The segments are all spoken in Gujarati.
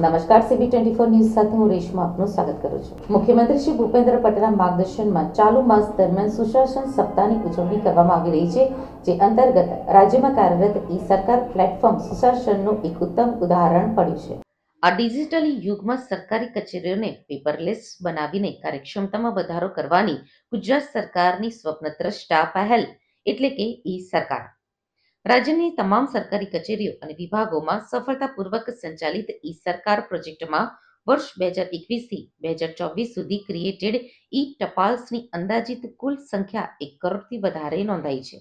નમસ્કાર સીબી ટ્વેન્ટી ફોર ન્યૂઝ સાથે હું રેશમા આપનું સ્વાગત કરું છું. મુખ્યમંત્રી શ્રી ભૂપેન્દ્ર પટેલના માર્ગદર્શનમાં ચાલુ માસ દરમિયાન સુશાસન સપ્તાહની ઉજવણી કરવામાં આવી રહી છે, જે અંતર્ગત રાજ્યમાં કાર્યરત ઈ સરકાર પ્લેટફોર્મ સુશાસનનું એક ઉત્તમ ઉદાહરણ પડ્યું છે. આ ડિજિટલ યુગમાં સરકારી કચેરીઓને પેપરલેસ બનાવીને કાર્યક્ષમતામાં વધારો કરવાની ગુજરાત સરકારની સ્વપ્નદ્રષ્ટા પહેલ, એટલે કે ઈ સરકાર. રાજ્યની તમામ સરકારી કચેરીઓ અને વિભાગોમાં સફળતાપૂર્વક સંચાલિત ઈ સરકાર પ્રોજેક્ટમાં વર્ષ બે હજાર એકવીસથી બે હજાર ચોવીસ સુધી ક્રિએટેડ ઈ ટપાલ્સની અંદાજિત કુલ સંખ્યા એક કરોડથી વધારે નોંધાઈ છે.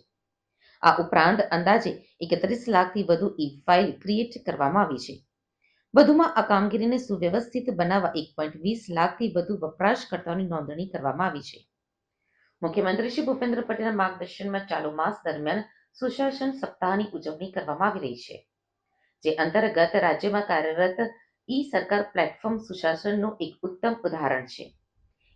આ ઉપરાંત અંદાજે એકત્રીસ લાખથી વધુ ઈ ફાઇલ ક્રિએટ કરવામાં આવી છે. વધુમાં આ કામગીરીને સુવ્યવસ્થિત બનાવવા એક પોઈન્ટ વીસ લાખથી વધુ વપરાશકર્તાઓની નોંધણી કરવામાં આવી છે. મુખ્યમંત્રી શ્રી ભૂપેન્દ્ર પટેલના માર્ગદર્શનમાં ચાલુ માસ દરમિયાન સુશાસન સપ્તાહની ઉજવણી કરવામાં આવી રહી છે, જે અંતર્ગત રાજ્યમાં કાર્યરત ઈ સરકાર પ્લેટફોર્મ સુશાસનનું એક ઉત્તમ ઉદાહરણ છે.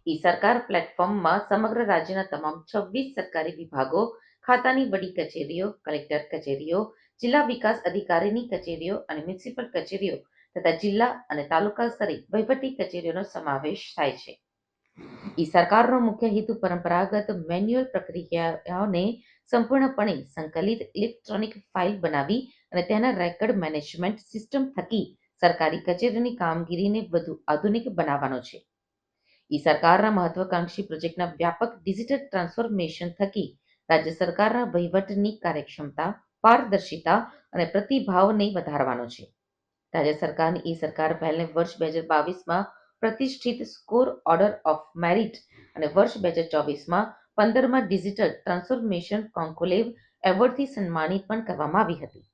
ઈ સરકાર પ્લેટફોર્મમાં સમગ્ર રાજ્યના તમામ છવ્વીસ સરકારી વિભાગો, ખાતાની વડી કચેરીઓ, કલેક્ટર કચેરીઓ, જિલ્લા વિકાસ અધિકારીની કચેરીઓ અને મ્યુનિસિપલ કચેરીઓ તથા જિલ્લા અને તાલુકા સ્તરે વહીવટી કચેરીઓનો સમાવેશ થાય છે. ઈ સરકારનો મુખ્ય હેતુ પરંપરાગત મેન્યુઅલ પ્રક્રિયાઓને સંપૂર્ણપણે સંકલિત ઇલેક્ટ્રોનિક ફાઇલ બનાવી અને તેના રેકર્ડ મેનેજમેન્ટ સિસ્ટમ થકી સરકારી કચેરીની કામગીરીને વધુ આધુનિક બનાવવાનો છે. ઈ સરકારના મહત્વાકાંક્ષી પ્રોજેક્ટના વ્યાપક ડિજિટલ ટ્રાન્સફોર્મેશન થકી રાજ્ય સરકારના વહીવટની કાર્યક્ષમતા, પારદર્શિતા અને પ્રતિભાવને વધારવાનો છે. રાજ્ય સરકારની ઈ સરકાર પહેલને વર્ષ બે હજાર બાવીસમાં પ્રતિષ્ઠિત સ્કોર ઓર્ડર ઓફ મેરિટ અને વર્ષ બે હજાર ચોવીસમાં પંદરમાં ડિજિટલ ટ્રાન્સફોર્મેશન કોન્કોલેવ એવોર્ડથી સન્માનિત પણ કરવામાં આવી હતી.